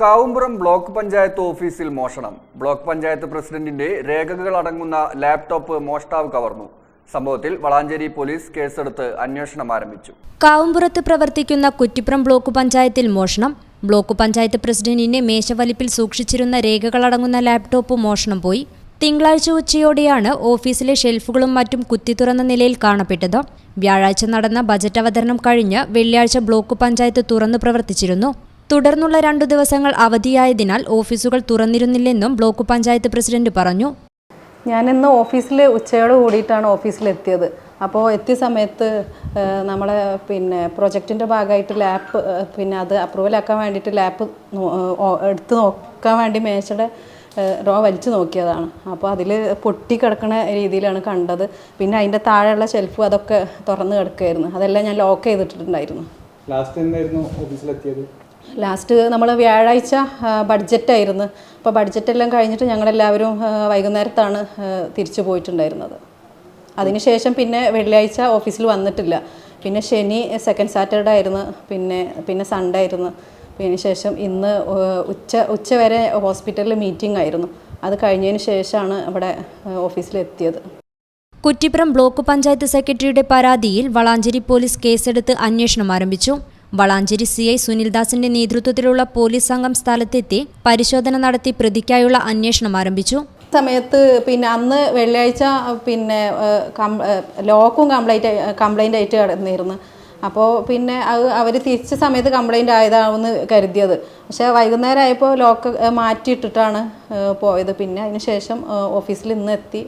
Kavumpuram block panchayat ഓഫീസിൽ മോഷണം. Block panchayat പ്രസിഡന്റിന്റെ രേഖകൾ അടങ്ങുന്ന ലാപ്ടോപ്പ് മോഷ്ടാവ് കവർന്നു. സംഭവത്തിൽ വളാഞ്ചേരി പോലീസ് കേസെടുത്ത് അന്വേഷണം ആരംഭിച്ചു. കാവുംപുറത്ത് പ്രവർത്തിക്കുന്ന കുറ്റിപ്പുറം ബ്ലോക്ക് പഞ്ചായത്തിൽ മോഷണം. ബ്ലോക്ക് പഞ്ചായത്ത് പ്രസിഡന്റിന്റെ മേശവലിപ്പിൽ സൂക്ഷിച്ചിരുന്ന രേഖകൾ അടങ്ങുന്ന ലാപ്ടോപ്പ് മോഷണം പോയി. തിങ്കളാഴ്ച ഉച്ചയോടെയാണ് ഓഫീസിലെ ഷെൽഫുകളും മറ്റും കുത്തി തുറന്ന നിലയിൽ കാണപ്പെട്ടത്. വ്യാഴാഴ്ച നടന്ന ബജറ്റ് അവതരണം കഴിഞ്ഞ് വെള്ളിയാഴ്ച ബ്ലോക്ക് പഞ്ചായത്ത് തുറന്നു പ്രവർത്തിച്ചിരുന്നു. തുടർന്നുള്ള രണ്ടു ദിവസങ്ങൾ അവധിയായതിനാൽ ഓഫീസുകൾ തുറന്നിരുന്നില്ലെന്നും ബ്ലോക്ക് പഞ്ചായത്ത് പ്രസിഡന്റ് പറഞ്ഞു. ഞാനിന്ന് ഓഫീസിൽ ഉച്ചയോട് കൂടിയിട്ടാണ് ഓഫീസിലെത്തിയത്. അപ്പോൾ എത്തിയ സമയത്ത് നമ്മളെ പിന്നെ പ്രൊജക്റ്റിന്റെ ഭാഗമായിട്ട് ലാപ്പ് പിന്നെ അത് അപ്രൂവലാക്കാൻ വേണ്ടിയിട്ട് ലാപ്പ് എടുത്ത് നോക്കാൻ വേണ്ടി മേശയുടെ റോ വലിച്ചു നോക്കിയതാണ്. അപ്പോൾ അതിൽ പൊട്ടി കിടക്കുന്ന രീതിയിലാണ് കണ്ടത്. പിന്നെ അതിന്റെ താഴെയുള്ള ഷെൽഫ് അതൊക്കെ തുറന്ന് കിടക്കുമായിരുന്നു അതെല്ലാം ഞാൻ ലോക്ക് ചെയ്തിട്ടുണ്ടായിരുന്നു ലാസ്റ്റ് എന്തായിരുന്നു ഓഫീസിലെത്തിയത്? ലാസ്റ്റ് നമ്മൾ വ്യാഴാഴ്ച ബഡ്ജറ്റായിരുന്നു. അപ്പോൾ ബഡ്ജറ്റെല്ലാം കഴിഞ്ഞിട്ട് ഞങ്ങളെല്ലാവരും വൈകുന്നേരത്താണ് തിരിച്ചു പോയിട്ടുണ്ടായിരുന്നത്. അതിനുശേഷം പിന്നെ വെള്ളിയാഴ്ച ഓഫീസിൽ വന്നിട്ടില്ല. പിന്നെ ശനി സെക്കൻഡ് സാറ്റർഡേ ആയിരുന്നു. പിന്നെ പിന്നെ സൺഡേ ആയിരുന്നു. പിന്നെ ശേഷം ഇന്ന് ഉച്ച ഉച്ച വരെ ഹോസ്പിറ്റലിൽ മീറ്റിംഗ് ആയിരുന്നു. അത് കഴിഞ്ഞതിന് ശേഷമാണ് ഇവിടെ ഓഫീസിലെത്തിയത്. കുറ്റിപ്പുറം ബ്ലോക്ക് പഞ്ചായത്ത് സെക്രട്ടറിയുടെ പരാതിയിൽ വളാഞ്ചേരി പോലീസ് കേസെടുത്ത് അന്വേഷണം ആരംഭിച്ചു. വളാഞ്ചേരി സി ഐ സുനിൽദാസിന്റെ നേതൃത്വത്തിലുള്ള പോലീസ് സംഘം സ്ഥലത്തെത്തി പരിശോധന നടത്തി പ്രതിക്കായുള്ള അന്വേഷണം ആരംഭിച്ചു. സമയത്ത് പിന്നെ അന്ന് വെള്ളിയാഴ്ച പിന്നെ ലോക്കും കംപ്ലൈന്റ് കംപ്ലൈന്റ് ആയിട്ട് കിടന്നിരുന്നു. അപ്പോൾ പിന്നെ അത് അവർ തിരിച്ച സമയത്ത് കംപ്ലൈന്റ് ആയതാണെന്ന് കരുതിയത്. പക്ഷേ വൈകുന്നേരം ആയപ്പോൾ ലോക്ക് മാറ്റിയിട്ടിട്ടാണ് പോയത്. പിന്നെ അതിന് ശേഷം ഓഫീസിൽ ഇന്ന് എത്തി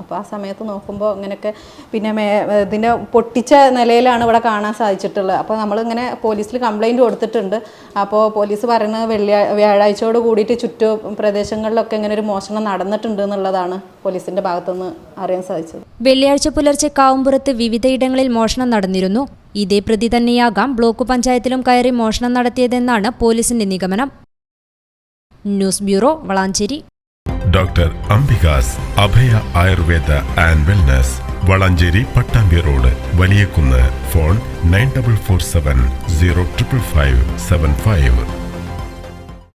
അപ്പോൾ ആ സമയത്ത് നോക്കുമ്പോൾ ഇങ്ങനെയൊക്കെ പിന്നെ മേ ഇതിന്റെ പൊട്ടിച്ച നിലയിലാണ് ഇവിടെ കാണാൻ സാധിച്ചിട്ടുള്ളത്. അപ്പോൾ നമ്മളിങ്ങനെ പോലീസിൽ കംപ്ലൈന്റ് കൊടുത്തിട്ടുണ്ട്. അപ്പോൾ പോലീസ് പറയുന്നത് വെള്ളിയാ വ്യാഴാഴ്ചയോട് കൂടിയിട്ട് ചുറ്റു പ്രദേശങ്ങളിലൊക്കെ ഇങ്ങനെ ഒരു മോഷണം നടന്നിട്ടുണ്ട് എന്നുള്ളതാണ് പോലീസിന്റെ ഭാഗത്തുനിന്ന് അറിയാൻ സാധിച്ചത്. വെള്ളിയാഴ്ച പുലർച്ചെ കാവുംപുറത്ത് വിവിധയിടങ്ങളിൽ മോഷണം നടന്നിരുന്നു. ഇതേ പ്രതി തന്നെയാകാം ബ്ലോക്ക് പഞ്ചായത്തിലും കയറി മോഷണം നടത്തിയതെന്നാണ് പോലീസിന്റെ നിഗമനം. News bureau Valanchery. Doctor Ambikas Abhaya Ayurveda and wellness Valanchery Pattambi road Valiyakunnu phone nine double four seven zero triple five seven five.